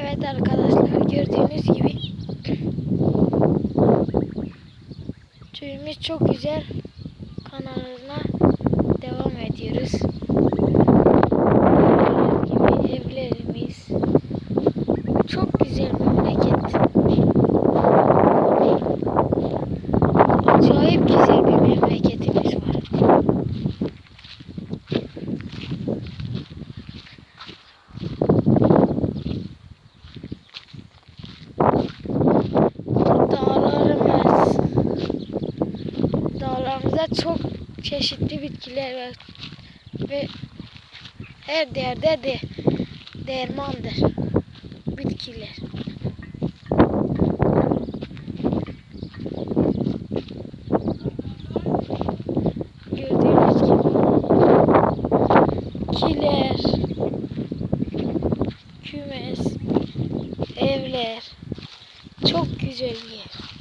Evet arkadaşlar gördüğünüz gibi köyümüz çok güzel kanalına devam ediyoruz. Gördüğünüz gibi evlerimiz çok güzel memleket. Acayip güzel bir memleketimiz var. Dağlarımız. Dağlarımızda çok çeşitli bitkiler var. Ve her yerde de dermandır. Bitkiler. Gördüğünüz gibi. Kiler. Kümes. Evler. Çok güzel yer.